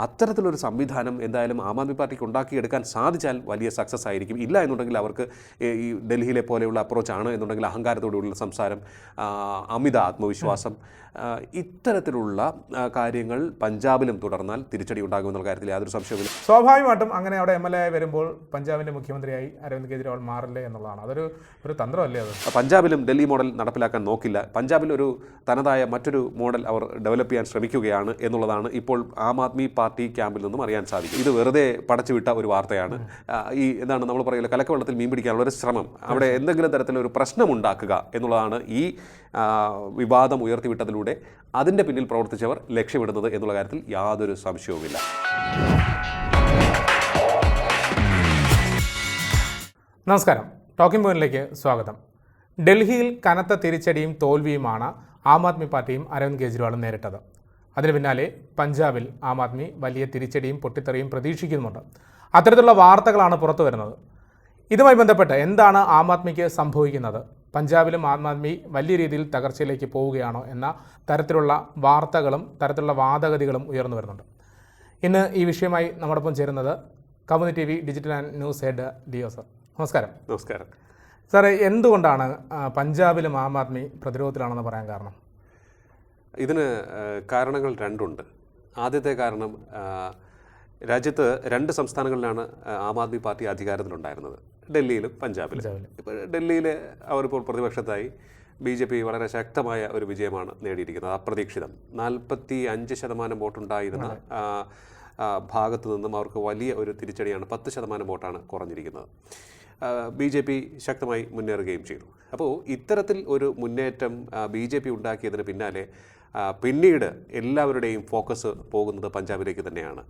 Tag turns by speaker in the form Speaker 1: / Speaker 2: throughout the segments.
Speaker 1: അത്തരത്തിലൊരു സംവിധാനം എന്തായാലും ആം ആദ്മി പാർട്ടിക്ക് ഉണ്ടാക്കിയെടുക്കാൻ സാധിച്ചാൽ വലിയ സക്സസ് ആയിരിക്കും. ഇല്ല എന്നുണ്ടെങ്കിൽ അവർക്ക് ഈ- ഡൽഹിയിലെ പോലെയുള്ള അപ്രോച്ചാണ് എന്നുണ്ടെങ്കിൽ അഹങ്കാരത്തോടുകൂടിയുള്ള സംസാരം അമിത ആത്മവിശ്വാസം ഇത്തരത്തിലുള്ള കാര്യങ്ങൾ പഞ്ചാബിലും തുടർന്നാൽ തിരിച്ചടി ഉണ്ടാകുമെന്നുള്ള കാര്യത്തിൽ യാതൊരു സംശയവുമില്ല.
Speaker 2: സ്വാഭാവികമായിട്ടും അങ്ങനെ അവിടെ എം എൽ എ വരുമ്പോൾ പഞ്ചാബിന്റെ മുഖ്യമന്ത്രിയായി അരവിന്ദ് കെജ്രിവാൾ മാറില്ലേ എന്നുള്ളതാണ്. അതൊരു ഒരു തന്ത്രമല്ലേ അത്?
Speaker 1: പഞ്ചാബിലും ഡൽഹി മോഡൽ നടപ്പിലാക്കാൻ നോക്കില്ല. പഞ്ചാബിൽ ഒരു തനതായ മറ്റൊരു മോഡൽ അവർ ഡെവലപ്പ് ചെയ്യാൻ ശ്രമിക്കുകയാണ് എന്നുള്ളതാണ് ഇപ്പോൾ ആം ആദ്മി പാർട്ടി ക്യാമ്പിൽ നിന്നും അറിയാൻ സാധിക്കും. ഇത് വെറുതെ പടച്ചുവിട്ട ഒരു വാർത്തയാണ്. ഈ എന്താണ് നമ്മൾ പറയുന്നത് കലക്കവെള്ളത്തിൽ മീൻ പിടിക്കാനുള്ള ഒരു ശ്രമം. അവിടെ എന്തെങ്കിലും തരത്തിലൊരു പ്രശ്നമുണ്ടാക്കുക എന്നുള്ളതാണ് ഈ വിവാദം ഉയർത്തിവിട്ടതിലൂടെ അതിന്റെ പിന്നിൽ പ്രവർത്തിച്ചവർ ലക്ഷ്യമിടുന്നത് എന്നുള്ള കാര്യത്തിൽ യാതൊരു സംശയവുമില്ല.
Speaker 2: നമസ്കാരം. ടോക്കിംഗ് പോയിന്റിലേക്ക് സ്വാഗതം. ഡൽഹിയിൽ കനത്ത തിരിച്ചടിയും തോൽവിയുമാണ് ആം ആദ്മി പാർട്ടിയും അരവിന്ദ് കെജ്രിവാളും നേരിട്ടത്. അതിന് പിന്നാലെ പഞ്ചാബിൽ ആം ആദ്മി വലിയ തിരിച്ചടിയും പൊട്ടിത്തെറിയും പ്രതീക്ഷിക്കുന്നുണ്ട്. അത്തരത്തിലുള്ള വാർത്തകളാണ് പുറത്തു വരുന്നത്. ഇതുമായി ബന്ധപ്പെട്ട് എന്താണ് ആം ആദ്മിക്ക് സംഭവിക്കുന്നത്? പഞ്ചാബിലും ആം ആദ്മി വലിയ രീതിയിൽ തകർച്ചയിലേക്ക് പോവുകയാണോ എന്ന തരത്തിലുള്ള വാർത്തകളും തരത്തിലുള്ള വാദഗതികളും ഉയർന്നു വരുന്നുണ്ട്. ഇന്ന് ഈ വിഷയമായി നമ്മോടൊപ്പം ചേരുന്നത് Kaumudi T V digital and news head DO sir. നമസ്കാരം.
Speaker 1: നമസ്കാരം.
Speaker 2: സാറേ എന്തുകൊണ്ടാണ് പഞ്ചാബിലും ആം ആദ്മി പ്രതിരോധത്തിലാണെന്ന് പറയാൻ കാരണം?
Speaker 1: ഇതിന് കാരണങ്ങൾ രണ്ടുണ്ട്. ആദ്യത്തെ കാരണം രാജ്യത്ത് രണ്ട് സംസ്ഥാനങ്ങളിലാണ് ആം ആദ്മി പാർട്ടി അധികാരത്തിലുണ്ടായിരുന്നത്. ഡൽഹിയിലും പഞ്ചാബിലും. ഇപ്പോൾ ഡൽഹിയിൽ അവരിപ്പോൾ പ്രതിപക്ഷത്തായി ബി ജെ പി വളരെ ശക്തമായ ഒരു വിജയമാണ് നേടിയിരിക്കുന്നത് അപ്രതീക്ഷിതം. നാൽപ്പത്തി അഞ്ച് ശതമാനം വോട്ടുണ്ടായിരുന്ന ഭാഗത്തു നിന്നും അവർക്ക് വലിയ ഒരു തിരിച്ചടിയാണ് പത്ത് ശതമാനം വോട്ടാണ് കുറഞ്ഞിരിക്കുന്നത്. ബി ജെ പി ശക്തമായി മുന്നേറുകയും ചെയ്തു. അപ്പോൾ ഇത്തരത്തിൽ ഒരു മുന്നേറ്റം ബി ജെ പി ഉണ്ടാക്കിയതിന് പിന്നാലെ പിന്നീട് എല്ലാവരുടെയും ഫോക്കസ് പോകുന്നത് പഞ്ചാബിലേക്ക് തന്നെയാണ്.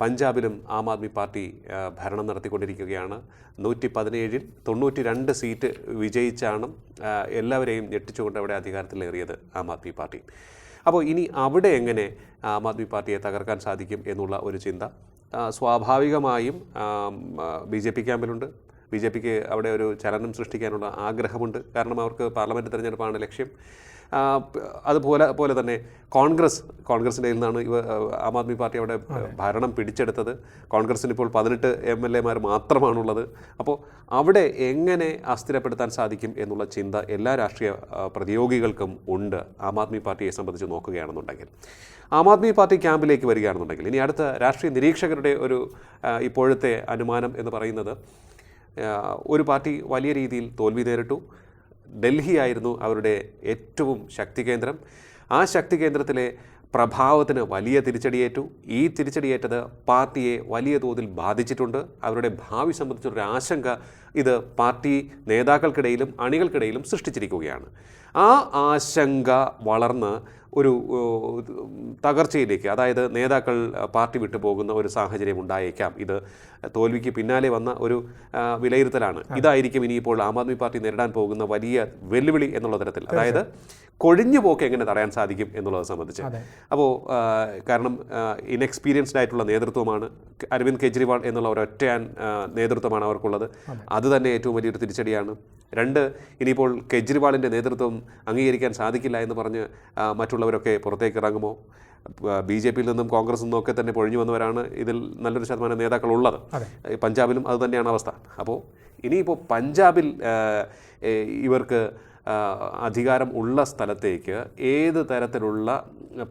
Speaker 1: പഞ്ചാബിലും ആം ആദ്മി പാർട്ടി ഭരണം നടത്തിക്കൊണ്ടിരിക്കുകയാണ്. നൂറ്റി പതിനേഴിൽ തൊണ്ണൂറ്റി രണ്ട് സീറ്റ് വിജയിച്ചാണ് എല്ലാവരെയും ഞെട്ടിച്ചുകൊണ്ട് അവിടെ അധികാരത്തിലേറിയത് ആം ആദ്മി പാർട്ടി. അപ്പോൾ ഇനി അവിടെ എങ്ങനെ ആം ആദ്മി പാർട്ടിയെ തകർക്കാൻ സാധിക്കും എന്നുള്ള ഒരു ചിന്ത സ്വാഭാവികമായും ബി ജെ പി ക്യാമ്പിലുണ്ട്. ബി ജെ പിക്ക് അവിടെ ഒരു ചലനം സൃഷ്ടിക്കാനുള്ള ആഗ്രഹമുണ്ട്. കാരണം അവർക്ക് പാർലമെന്റ് തിരഞ്ഞെടുപ്പാണ് ലക്ഷ്യം. അതുപോലെ പോലെ തന്നെ കോൺഗ്രസ് കോൺഗ്രസിന്റെ നിന്നാണ് ഇവ ആം ആദ്മി പാർട്ടി അവിടെ ഭരണം പിടിച്ചെടുത്തത്. കോൺഗ്രസിന് ഇപ്പോൾ പതിനെട്ട് എം എൽ എമാർ മാത്രമാണുള്ളത്. അപ്പോൾ അവിടെ എങ്ങനെ അസ്ഥിരപ്പെടുത്താൻ സാധിക്കും എന്നുള്ള ചിന്ത എല്ലാ രാഷ്ട്രീയ പ്രതിയോഗികൾക്കും ഉണ്ട്. ആം ആദ്മി പാർട്ടിയെ സംബന്ധിച്ച് നോക്കുകയാണെന്നുണ്ടെങ്കിൽ. ആം ആദ്മി പാർട്ടി ക്യാമ്പിലേക്ക് വരികയാണെന്നുണ്ടെങ്കിൽ ഇനി അടുത്ത രാഷ്ട്രീയ നിരീക്ഷകരുടെ ഒരു ഇപ്പോഴത്തെ അനുമാനം എന്ന് പറയുന്നത് ഒരു പാർട്ടി വലിയ രീതിയിൽ തോൽവി നേരിട്ടു. ഡൽഹി ആയിരുന്നു അവരുടെ ഏറ്റവും ശക്തി കേന്ദ്രം ആ ശക്തി കേന്ദ്രത്തിലെ പ്രഭാവത്തിന് വലിയ തിരിച്ചടിയേറ്റു. ഈ തിരിച്ചടിയേറ്റത് പാർട്ടിയെ വലിയ തോതിൽ ബാധിച്ചിട്ടുണ്ട്. അവരുടെ ഭാവി സംബന്ധിച്ചൊരു ആശങ്ക ഇത് പാർട്ടി നേതാക്കൾക്കിടയിലും അണികൾക്കിടയിലും സൃഷ്ടിച്ചിരിക്കുകയാണ്. ആ ആശങ്ക വളർന്ന് ഒരു തകർച്ചയിലേക്ക് അതായത് നേതാക്കൾ പാർട്ടി വിട്ടു പോകുന്ന ഒരു സാഹചര്യം ഉണ്ടായേക്കാം. ഇത് തോൽവിക്ക് പിന്നാലെ വന്ന ഒരു വിലയിരുത്തലാണ്. ഇതായിരിക്കും ഇനിയിപ്പോൾ ആം ആദ്മി പാർട്ടി നേരിടാൻ പോകുന്ന വലിയ വെല്ലുവിളി എന്നുള്ള തരത്തിൽ. അതായത് കൊഴിഞ്ഞു പോക്ക് എങ്ങനെ തടയാൻ സാധിക്കും എന്നുള്ളത് സംബന്ധിച്ച്. അപ്പോൾ കാരണം ഇൻഎക്സ്പീരിയൻസ്ഡ് ആയിട്ടുള്ള നേതൃത്വമാണ് അരവിന്ദ് കെജ്രിവാൾ എന്നുള്ള ഒരൊറ്റ നേതൃത്വമാണ് അവർക്കുള്ളത്. അത് തന്നെ ഏറ്റവും വലിയൊരു തിരിച്ചടിയാണ്. രണ്ട് ഇനിയിപ്പോൾ കെജ്രിവാളിന്റെ നേതൃത്വം അംഗീകരിക്കാൻ സാധിക്കില്ല എന്ന് പറഞ്ഞ് മറ്റുള്ളവരൊക്കെ പുറത്തേക്ക് ഇറങ്ങുമോ? ബി ജെ പിയിൽ നിന്നും കോൺഗ്രസ് നിന്നും ഒക്കെ തന്നെ പൊഴിഞ്ഞു വന്നവരാണ് ഇതിൽ നല്ലൊരു ശതമാനം നേതാക്കളുള്ളത്. ഉള്ളത് പഞ്ചാബിലും അത് തന്നെയാണ് അവസ്ഥ. അപ്പോൾ ഇനിയിപ്പോൾ പഞ്ചാബിൽ ഇവർക്ക് അധികാരം ഉള്ള സ്ഥലത്തേക്ക് ഏത് തരത്തിലുള്ള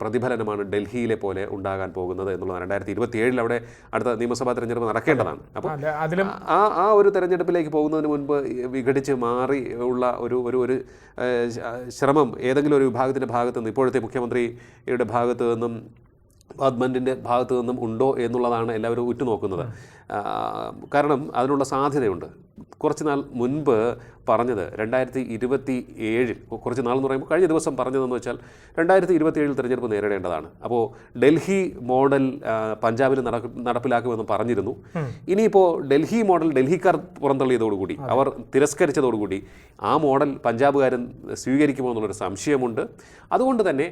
Speaker 1: പ്രതിഫലനമാണ് ഡൽഹിയിലെ പോലെ ഉണ്ടാകാൻ പോകുന്നത് എന്നുള്ളതാണ്. രണ്ടായിരത്തി ഇരുപത്തി ഏഴിൽ അവിടെ അടുത്ത നിയമസഭാ തെരഞ്ഞെടുപ്പ് നടക്കേണ്ടതാണ്. അപ്പോൾ
Speaker 2: അതിലും
Speaker 1: ആ ആ ഒരു തെരഞ്ഞെടുപ്പിലേക്ക് പോകുന്നതിന് മുൻപ് വിഘടിച്ച് മാറി ഉള്ള ഒരു ഒരു ഒരു ശ്രമം ഏതെങ്കിലും ഒരു വിഭാഗത്തിന്റെ ഭാഗത്ത് നിന്ന് ഇപ്പോഴത്തെ മുഖ്യമന്ത്രിയുടെ ഭാഗത്തു നിന്നും ഗവൺമെന്റിന്റെ ഭാഗത്തു നിന്നും ഉണ്ടോ എന്നുള്ളതാണ് എല്ലാവരും ഉറ്റുനോക്കുന്നത്. കാരണം അതിനുള്ള സാധ്യതയുണ്ട്. കുറച്ച് നാൾ മുൻപ് പറഞ്ഞത് രണ്ടായിരത്തി ഇരുപത്തി ഏഴിൽ കുറച്ച് നാൾ എന്ന് പറയുമ്പോൾ കഴിഞ്ഞ ദിവസം പറഞ്ഞതെന്ന് വെച്ചാൽ രണ്ടായിരത്തി ഇരുപത്തി ഏഴിൽ തിരഞ്ഞെടുപ്പ് നേരിടേണ്ടതാണ്. അപ്പോൾ ഡൽഹി മോഡൽ പഞ്ചാബിൽ നടപ്പിലാക്കുമെന്ന് പറഞ്ഞിരുന്നു. ഇനിയിപ്പോൾ ഡൽഹി മോഡൽ ഡൽഹിക്കാർ പുറന്തള്ളിയതോടുകൂടി അവർ തിരസ്കരിച്ചതോടുകൂടി ആ മോഡൽ പഞ്ചാബുകാരൻ സ്വീകരിക്കുമോ എന്നുള്ളൊരു സംശയമുണ്ട്. അതുകൊണ്ട് തന്നെ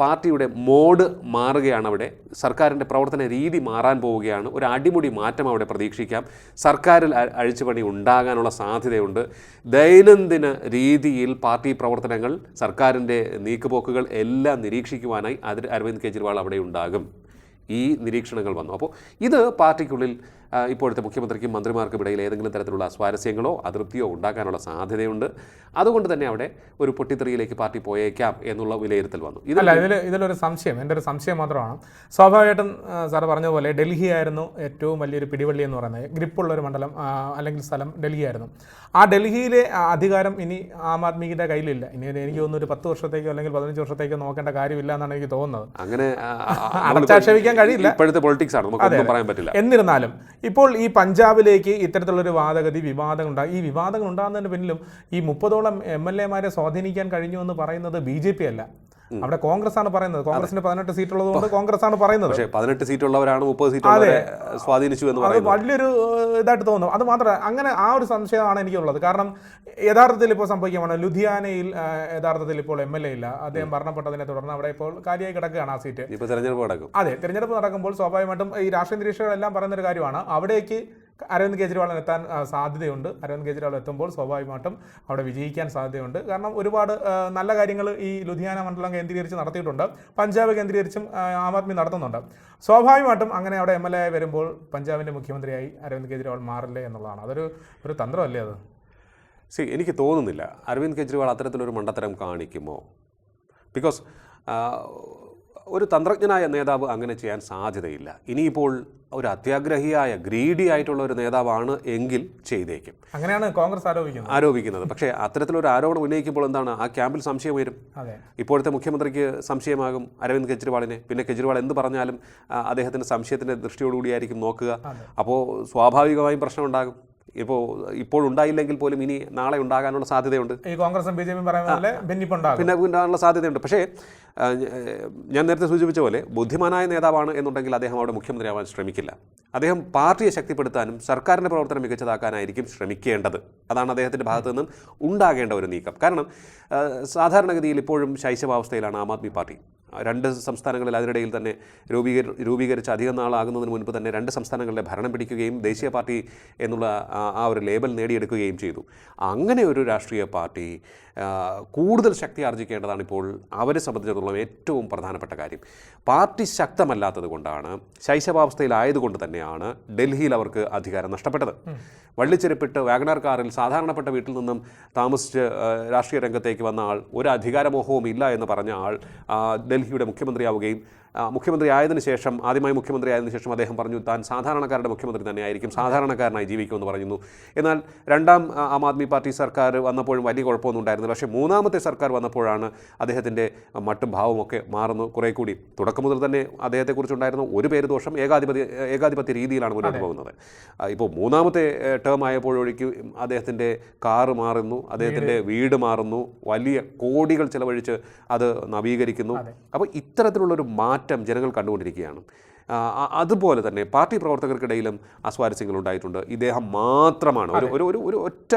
Speaker 1: പാർട്ടിയുടെ മോഡ് മാറുകയാണ് അവിടെ. സർക്കാരിന്റെ പ്രവർത്തന രീതി മാറാൻ പോവുകയാണ്. ഒരു അടിമുടി മാറ്റം അവിടെ പ്രതീക്ഷിക്കാം. സർക്കാരിൽ അഴിച്ചുപണി ഉണ്ടാകാനുള്ള സാധ്യതയുണ്ട്. ദൈനംദിന രീതിയിൽ പാർട്ടി പ്രവർത്തനങ്ങൾ സർക്കാരിന്റെ നീക്കുപോക്കുകൾ എല്ലാം നിരീക്ഷിക്കുവാനായി അതിൽ അരവിന്ദ് കെജ്രിവാൾ അവിടെ ഉണ്ടാകും. ഈ നിരീക്ഷണങ്ങൾ വന്നു. അപ്പോൾ ഇത് പാർട്ടിക്കുള്ളിൽ ഇപ്പോഴത്തെ മുഖ്യമന്ത്രിക്കും മന്ത്രിമാർക്കും ഇടയിൽ ഏതെങ്കിലും തരത്തിലുള്ള സ്വാരസ്യങ്ങളോ അതൃപ്തിയോ ഉണ്ടാക്കാനുള്ള സാധ്യതയുണ്ട്. അതുകൊണ്ട് തന്നെ അവിടെ ഒരു പൊട്ടിത്തെറിയിലേക്ക് പാർട്ടി പോയേക്കാം എന്നുള്ള വിലയിരുത്തൽ വന്നു.
Speaker 2: ഇതല്ല ഇതിൽ ഇതിലൊരു സംശയം എന്റെ ഒരു സംശയം മാത്രമാണ്. സ്വാഭാവികമായിട്ടും സാർ പറഞ്ഞ പറഞ്ഞതുപോലെ ഡൽഹി ആയിരുന്നു ഏറ്റവും വലിയൊരു പിടിവള്ളി എന്ന് പറയുന്നത്. ഗ്രിപ്പുള്ള ഒരു മണ്ഡലം അല്ലെങ്കിൽ സ്ഥലം ഡൽഹി ആയിരുന്നു. ആ ഡൽഹിയിലെ അധികാരം ഇനി ആം ആദ്മിയുടെ കയ്യിലില്ല. ഇനി എനിക്ക് തോന്നുന്നു ഒരു പത്ത് വർഷത്തേക്കോ അല്ലെങ്കിൽ പതിനഞ്ച് വർഷത്തേക്കോ നോക്കേണ്ട കാര്യമില്ല എന്നാണ് എനിക്ക് തോന്നുന്നത്.
Speaker 1: അങ്ങനെ
Speaker 2: അടച്ചാക്ഷേപിക്കാൻ കഴിയില്ല.
Speaker 1: ഇപ്പോഴത്തെ പൊളിറ്റിക്സ് ആണ്. പറയാൻ പറ്റില്ല.
Speaker 2: എന്നിരുന്നാലും ഇപ്പോൾ ഈ പഞ്ചാബിലേക്ക് ഇത്തരത്തിലുള്ളൊരു വാദഗതി വിവാദങ്ങൾ ഉണ്ടാകും ഈ വിവാദങ്ങൾ ഉണ്ടാകുന്നതിന് പിന്നിലും ഈ മുപ്പതോളം എം എൽ എമാരെ സ്വാധീനിക്കാൻ കഴിഞ്ഞു എന്ന് പറയുന്നത് ബി ജെ പി അല്ല. അവിടെ കോൺഗ്രസ് ആണ് പറയുന്നത് കോൺഗ്രസിന് പതിനെട്ട് സീറ്റ് ഉള്ളതുകൊണ്ട് കോൺഗ്രസ് ആണ് പറയുന്നത്.
Speaker 1: പക്ഷേ പതിനെട്ട് സീറ്റ് ഉള്ളവരാണ് മുപ്പത് സീറ്റ് സ്വാധീനിച്ചു എന്ന് പറയുന്നത്.
Speaker 2: വലിയൊരു ഇതായിട്ട് തോന്നുന്നു അത് മാത്രമല്ല അങ്ങനെ ആ ഒരു സംശയമാണ് എനിക്കുള്ളത്. കാരണം യഥാർത്ഥത്തിൽ ഇപ്പോൾ സംഭവിക്കുകയാണ് ലുധിയാനയിൽ യഥാർത്ഥത്തിൽ ഇപ്പോൾ എം എൽ എ ഇല്ല. അദ്ദേഹം മരണപ്പെട്ടതിനെ തുടർന്ന് അവിടെ ഇപ്പോൾ കാര്യമായി കിടക്കുകയാണ് ആ സീറ്റ്
Speaker 1: ഇപ്പോൾ തെരഞ്ഞെടുപ്പ് നടക്കും.
Speaker 2: അതെ തിരഞ്ഞെടുപ്പ് നടക്കുമ്പോൾ സ്വാഭാവികമായിട്ടും ഈ രാഷ്ട്രീയ നിരീക്ഷകരെല്ലാം പറയുന്ന ഒരു കാര്യമാണ്. അവിടേക്ക് അരവിന്ദ് കെജ്രിവാളിന് എത്താൻ സാധ്യതയുണ്ട്. അരവിന്ദ് കെജ്രിവാൾ എത്തുമ്പോൾ സ്വാഭാവികമായിട്ടും അവിടെ വിജയിക്കാൻ സാധ്യതയുണ്ട്. കാരണം ഒരുപാട് നല്ല കാര്യങ്ങൾ ഈ ലുധിയാന മണ്ഡലം കേന്ദ്രീകരിച്ച് നടത്തിയിട്ടുണ്ട്. പഞ്ചാബ് കേന്ദ്രീകരിച്ചും ആ, ആദ്മി നടത്തുന്നുണ്ട്. സ്വാഭാവികമായിട്ടും അങ്ങനെ അവിടെ എം എൽ എ ആയി വരുമ്പോൾ പഞ്ചാബിന്റെ മുഖ്യമന്ത്രിയായി അരവിന്ദ് കെജ്രിവാൾ മാറില്ലേ എന്നുള്ളതാണ്. അതൊരു ഒരു തന്ത്രമല്ലേ അത്?
Speaker 1: സി എനിക്ക് തോന്നുന്നില്ല. അരവിന്ദ് കെജ്രിവാൾ അത്തരത്തിലൊരു മണ്ടത്തരം കാണിക്കുമോ? ബിക്കോസ് ഒരു തന്ത്രജ്ഞനായ നേതാവ് അങ്ങനെ ചെയ്യാൻ സാധ്യതയില്ല. ഇനിയിപ്പോൾ ഒരു അത്യാഗ്രഹിയായ ഗ്രീഡി ആയിട്ടുള്ള ഒരു നേതാവാണ് എങ്കിൽ ചെയ്തേക്കും.
Speaker 2: അങ്ങനെയാണ് കോൺഗ്രസ് ആരോപിക്കുന്നത്.
Speaker 1: ആരോപിക്കുന്നത്. പക്ഷേ അത്തരത്തിലൊരു ആരോപണം ഉന്നയിക്കുമ്പോൾ എന്താണ്? ആ ക്യാമ്പിൽ സംശയം വരും. ഇപ്പോഴത്തെ മുഖ്യമന്ത്രിക്ക് സംശയമാകും അരവിന്ദ് കെജ്രിവാളിനെ. പിന്നെ കെജ്രിവാൾ എന്ത് പറഞ്ഞാലും അദ്ദേഹത്തിന്റെ സംശയത്തിന്റെ ദൃഷ്ടിയോടുകൂടിയായിരിക്കും നോക്കുക. അപ്പോൾ സ്വാഭാവികമായും പ്രശ്നമുണ്ടാകും ഇപ്പോൾ ഇപ്പോൾ ഉണ്ടായില്ലെങ്കിൽ പോലും ഇനി നാളെ ഉണ്ടാകാനുള്ള സാധ്യതയുണ്ട്.
Speaker 2: ഈ കോൺഗ്രസും ബി ജെ പിയും പറയുന്ന
Speaker 1: പിന്നെ ഉണ്ടാകാനുള്ള സാധ്യതയുണ്ട്. പക്ഷേ ഞാൻ നേരത്തെ സൂചിപ്പിച്ച പോലെ ബുദ്ധിമാനായ നേതാവാണ് എന്നുണ്ടെങ്കിൽ അദ്ദേഹം അവിടെ മുഖ്യമന്ത്രിയാവാൻ ശ്രമിക്കില്ല. അദ്ദേഹം പാർട്ടിയെ ശക്തിപ്പെടുത്താനും സർക്കാരിന്റെ പ്രവർത്തനം മികച്ചതാക്കാനായിരിക്കും ശ്രമിക്കേണ്ടത്. അതാണ് അദ്ദേഹത്തിന്റെ ഭാഗത്തു നിന്നും ഉണ്ടാകേണ്ട ഒരു നീക്കം. കാരണം സാധാരണഗതിയിൽ ഇപ്പോഴും ശൈശവാവസ്ഥയിലാണ് ആം ആദ്മി പാർട്ടി. രണ്ട് സംസ്ഥാനങ്ങളിൽ അതിനിടയിൽ തന്നെ രൂപീകരി രൂപീകരിച്ച് അധികം നാളാകുന്നതിന് മുൻപ് തന്നെ രണ്ട് സംസ്ഥാനങ്ങളിലെ ഭരണം പിടിക്കുകയും ദേശീയ പാർട്ടി എന്നുള്ള ആ- ഒരു ലേബൽ നേടിയെടുക്കുകയും ചെയ്തു. അങ്ങനെ ഒരു രാഷ്ട്രീയ പാർട്ടി കൂടുതൽ ശക്തി ആർജിക്കേണ്ടതാണ് ഇപ്പോൾ അവരെ സംബന്ധിച്ചിടത്തോളം ഏറ്റവും പ്രധാനപ്പെട്ട കാര്യം. പാർട്ടി ശക്തമല്ലാത്തത് കൊണ്ടാണ് ശൈശവാവസ്ഥയിലായതുകൊണ്ട് തന്നെയാണ് ഡൽഹിയിൽ അവർക്ക് അധികാരം നഷ്ടപ്പെട്ടത്. വള്ളിച്ചെരുപ്പിട്ട് വാഗ്നർ കാറിൽ സാധാരണപ്പെട്ട വീട്ടിൽ നിന്നും താമസിച്ച് രാഷ്ട്രീയ രംഗത്തേക്ക് വന്ന ആൾ ഒരു അധികാരമോഹവും ഇല്ല എന്ന് പറഞ്ഞ ആൾ ആ, ഡൽഹിയുടെ മുഖ്യമന്ത്രിയാവുകയും മുഖ്യമന്ത്രി ആയതിനു ശേഷം ആദ്യമായി മുഖ്യമന്ത്രി ആയതിനു ശേഷം അദ്ദേഹം പറഞ്ഞു താൻ സാധാരണക്കാരുടെ മുഖ്യമന്ത്രി തന്നെയായിരിക്കും സാധാരണക്കാരനായി ജീവിക്കുമെന്ന് പറയുന്നു. എന്നാൽ രണ്ടാം ആം ആദ്മി പാർട്ടി സർക്കാർ വന്നപ്പോഴും വലിയ കുഴപ്പമൊന്നും ഉണ്ടായിരുന്നില്ല പക്ഷേ മൂന്നാമത്തെ സർക്കാർ വന്നപ്പോഴാണ് അദ്ദേഹത്തിന്റെ മട്ടും ഭാവമൊക്കെ മാറുന്നു. കുറേ കൂടി തുടക്കം മുതൽ തന്നെ അദ്ദേഹത്തെക്കുറിച്ചുണ്ടായിരുന്ന ഒരു പേര് ദോഷം ഏകാധിപതി ഏകാധിപത്യ രീതിയിലാണ് മുന്നോട്ട് പോകുന്നത്. ഇപ്പോൾ മൂന്നാമത്തെ ടേം ആയപ്പോഴൊഴിക്കും അദ്ദേഹത്തിന്റെ കാറ് മാറുന്നു അദ്ദേഹത്തിന്റെ വീട്. മാറുന്നു വലിയ കോടികൾ ചിലവഴിച്ച് അത് നവീകരിക്കുന്നു. അപ്പോൾ ഇത്തരത്തിലുള്ളൊരു മാറ്റം ജനങ്ങൾ കണ്ടുകൊണ്ടിരിക്കുകയാണ്. അതുപോലെ തന്നെ പാർട്ടി പ്രവർത്തകർക്കിടയിലും അസ്വാരസ്യങ്ങൾ ഉണ്ടായിട്ടുണ്ട് ഇദ്ദേഹം മാത്രമാണ്. ഒരു ഒരു ഒരു ഒരു ഒറ്റ